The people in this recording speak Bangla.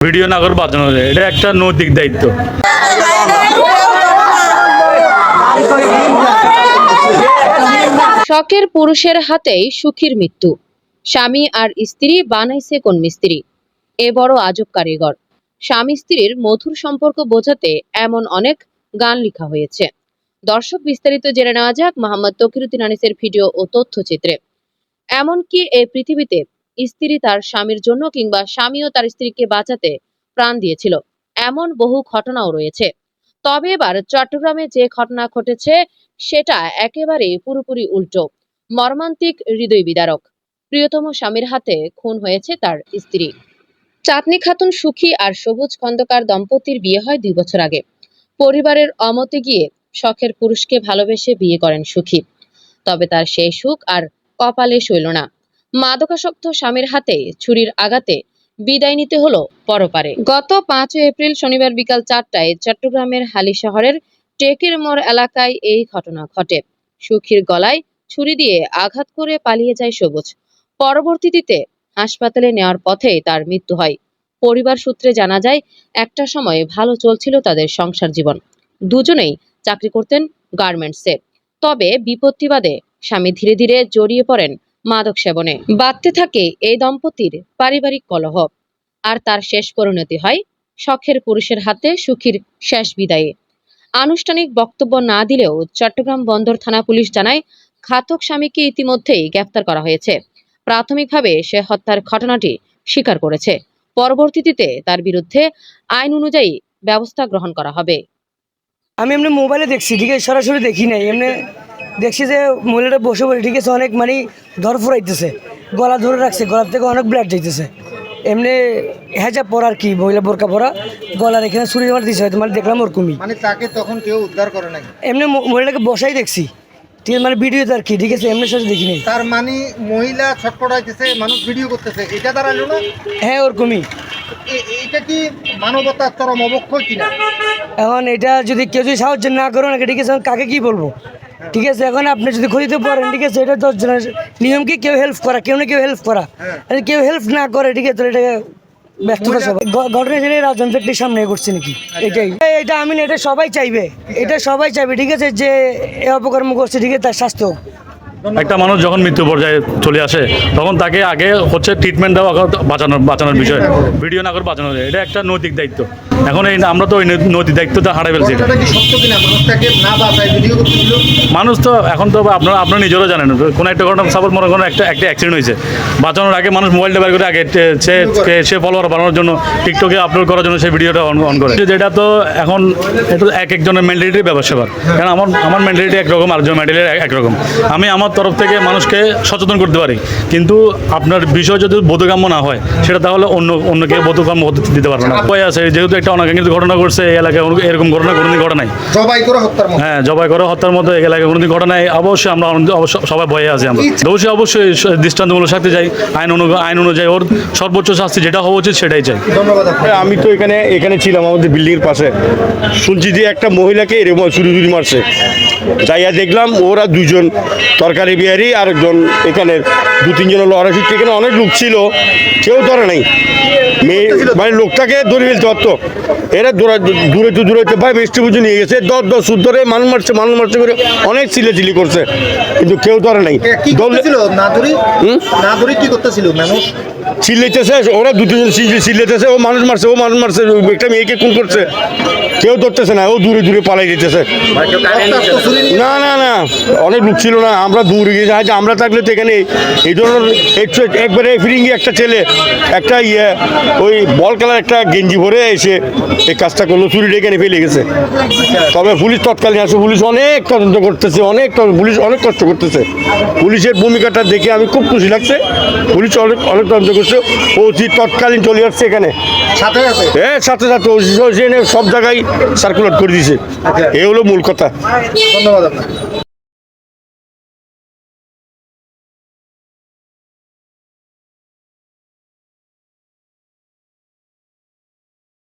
ভিডিও না করে বাঁচানো যায়। এটা একটা নৈতিক দায়িত্ব। শখের পুরুষের হাতেই সুখীর মৃত্যু। স্বামী আর স্ত্রী বানাইছে কোন মিস্ত্রি? এ বড় আজব কারিগর। স্বামী স্ত্রীর মধুর সম্পর্ক বোঝাতে এমন অনেক গান লেখা হয়েছে। দর্শক বিস্তারিত জেনে নেওয়া যাক মোহাম্মদ তকিরুদ্দিন আনিসের ভিডিও ও তথ্যচিত্রে। এমনকি এই পৃথিবীতে স্ত্রী তার স্বামীর জন্য কিংবা স্বামীও তার স্ত্রীকে বাঁচাতে প্রাণ দিয়েছিল। এমন বহু ঘটনাও রয়েছে। তবে এবার চট্টগ্রামে যে ঘটনা ঘটেছে, সেটা একেবারে পুরোপুরি উল্টো। মর্মান্তিক হৃদয় বিদারক। প্রিয়তম স্বামীর হাতে খুন হয়েছে তার স্ত্রী। চাঁদনি খাতুন সুখী আর সবুজ খন্দকার দম্পতির বিয়ে হয় দুই বছর আগে। পরিবারের অমতে গিয়ে শখের পুরুষকে ভালোবেসে বিয়ে করেন সুখী। তবে তার সেই সুখ আর কপালে সইল না। মাদকাসক্ত স্বামীর হাতে ছুরির আঘাতে বিদায় নিতে হলো পরপারে। গত পাঁচই এপ্রিল শনিবার বিকাল চারটায় চট্টগ্রামের হালি শহরের টেকের মোড় এলাকায় এই ঘটনা ঘটে। সুখীর গলায় ছুরি দিয়ে আঘাত করে পালিয়ে যায় সবুজ। পরবর্তীতে হাসপাতালে নেওয়ার পথে তার মৃত্যু হয়। পরিবার সূত্রে জানা যায়, একটা সময় ভালো চলছিল তাদের সংসার জীবন। দুজনেই চাকরি করতেন গার্মেন্টসে। তবে বিপত্তিবাদে স্বামী ধীরে ধীরে জড়িয়ে পড়েন মাদক সেবনে। বাড়তে থাকে এই দম্পতির পারিবারিক কলহ। আর তার শেষ পরিণতি হয় শখের পুরুষের হাতে সুখীর শেষ বিদায়ে। আনুষ্ঠানিক বক্তব্য না দিলেও চট্টগ্রাম বন্দর থানা পুলিশ জানায়, ঘাতক স্বামীকে ইতিমধ্যেই গ্রেপ্তার করা হয়েছে। প্রাথমিকভাবে সে হত্যার ঘটনাটি স্বীকার করেছে। পরবর্তীতে তার বিরুদ্ধে আইন অনুযায়ী ব্যবস্থা গ্রহণ করা হবে। আমি এমনি মোবাইলে দেখছি ঠিক আছে সরাসরি দেখি নাই, এমনি দেখছি যে মহিলাটা বসে বসে ঠিক আছে অনেক মানে ধর ফুরাইতেছে গলা ধরে রাখছে গলার থেকে অনেক ব্লাড যাইতেছে। এমনি হেজা পরা আর কি মহিলা বোরকা পরা গলার এখানে ছুরি মার দিছে হয়তো মানে দেখলাম ওরকমই। মানে তাকে তখন কেউ উদ্ধার করে নাই? এমনি ম- মহিলাটাকে বসাই দেখছি ঠিক আছে মানে ভিডিওতে আর কি ঠিক আছে এমনি সাথে দেখি নাই তার মানে মহিলা ছটপটাইতেছে মানুষ ভিডিও করতেছে এটা দাঁড়াল না? হ্যাঁ ওরকমই। এ- এটা কি মানবতার চরম অবক্ষয় কিনা? এখন এটা যদি কেউ যদি সাহায্য না করে না ঠিক আছে কাকে কি বলব? ঠিক আছে এখন আপনি যদি খরিতে পারেন ঠিক আছে এটা দশ জনের নিয়ম কি কেউ হেল্প করা কেউ না কেউ হেল্প করা। কেউ হেল্প না করে ঠিক আছে তাহলে এটাকে ব্যস্ততা সবাই ঘটনা জেনে রাজতন্ত্রের সামনে করছে নাকি? এটাই। এটা আমি না এটা সবাই চাইবে। এটা সবাই চাইবে ঠিক আছে যে এ অপকর্ম করছে ঠিক আছে তার স্বাস্থ্য একটা মানুষ যখন মৃত্যু পর্যায়ে চলে আসে তখন তাকে আগে হচ্ছে ট্রিটমেন্ট দেওয়া বাঁচানোর বাঁচানোর বিষয়। ভিডিও না করে বাঁচানো যায়। এটা একটা নৈতিক দায়িত্ব। এখন এই আমরা তো ওই নৈ- নৈতিক দায়িত্বটা হারাই ফেলছি মানুষ তো এখন তো আপনারা আপনারা নিজেরও জানেন কোনো একটা ঘটনা সাপোজ মনে করেন একটা একটা অ্যাক্সিডেন্ট হয়েছে। বাঁচানোর আগে মানুষ মোবাইলটা বের করে আগে সে সে ফলোয়ার বানানোর জন্য টিকটকে আপলোড করার জন্য সেই ভিডিওটা অন অন করে। যেটা তো এখন এটা এক একজনের মেন্টালিটির ব্যবসা কারণ আমার আমার মেন্টালিটি একরকম আরেকজন মেন্টালিটি একরকম। আমি আমার তরফ থেকে মানুষকে সচেতন করতে পারি। কিন্তু আপনার বিষয় যদি বোধগম্য না হয় সেটা তাহলে অন্য অন্য কেউ বোধগম্য দিতে পারবে না। উপায় আছে? যেহেতু একটা অনাকাঙ্ক্ষিত ঘটনা ঘটছে এই এলাকায় এরকম ঘটনা কোনোদিন ঘটে নাই। জবাই করে হত্যার মতো হ্যাঁ জবাই করে হত্যার মতো এই এলাকায় কোনোদিন ঘটনা নাই। অবশ্যই আমরা সবাই ভয়ে আছি আমরা। দোষী অবশ্যই দৃষ্টান্তমূলক শাস্তি চাই। আইন অনু আইন অনুযায়ী ওর সর্বোচ্চ শাস্তি যেটা হওয়া উচিত সেটাই চাই। ধন্যবাদ হ্যাঁ, আমি তো এখানে এখানে ছিলাম আমাদের বিল্ডিং এর পাশে। শুনছি যে একটা মহিলাকে এরকম চুরি চুরি মারছে। যাইয়া দেখলাম ওরা দুজন তরকারি বিহারি আর একজন এখানে দু তিনজন হলো অনেক এখানে অনেক লোক ছিল কেউ ধরে নাই। মানে লোকটাকে ধরে ফেলতে পারতো। এরা দূরে দূরে তো দূরে ভাই মিষ্টি পুজো নিয়ে গেছে। দশ দশ সুদ ধরে মানুষ মারছে মানুষ মারছে করে অনেক চিলে চিলি করছে। কিন্তু কেউ ধরে নাই। ছিল ধরলে- না ধরি? না ধরি কি করতেছিল? মানুষ চিল্লাইতেছে ওরা দু তিনজন চিল্লে- চিল্লাইতেছে ও মানুষ মারছে ও মানুষ মারছে একটা মেয়েকে খুন করছে। কেউ ধরতেছে না ও দূরে দূরে পালাই নিয়ে না না না অনেক লোক ছিল না আমরা দূরে গিয়ে আজ আমরা থাকলে তো এখানে এই ধরনের একটু একবারে ফিরিঙ্গি একটা ছেলে একটা ইয়ে ওই বল খেলার একটা গেঞ্জি ভরে এসে এই কাজটা করল চুরিটা এখানে ফেলে গেছে। তবে পুলিশ তৎকালীন আসে পুলিশ অনেক তদন্ত করতেছে অনেক পুলিশ অনেক কষ্ট করতেছে। পুলিশের ভূমিকাটা দেখে আমি খুব খুশি লাগছে। পুলিশ অনেক অনেক তদন্ত করছে। ওসি তৎকালীন চলে আসছে এখানে। সাথে আছে? হ্যাঁ সাথে ওসি সব জায়গায় সার্কুলেট করে দিয়েছে এ হলো মূল কথা। ধন্যবাদ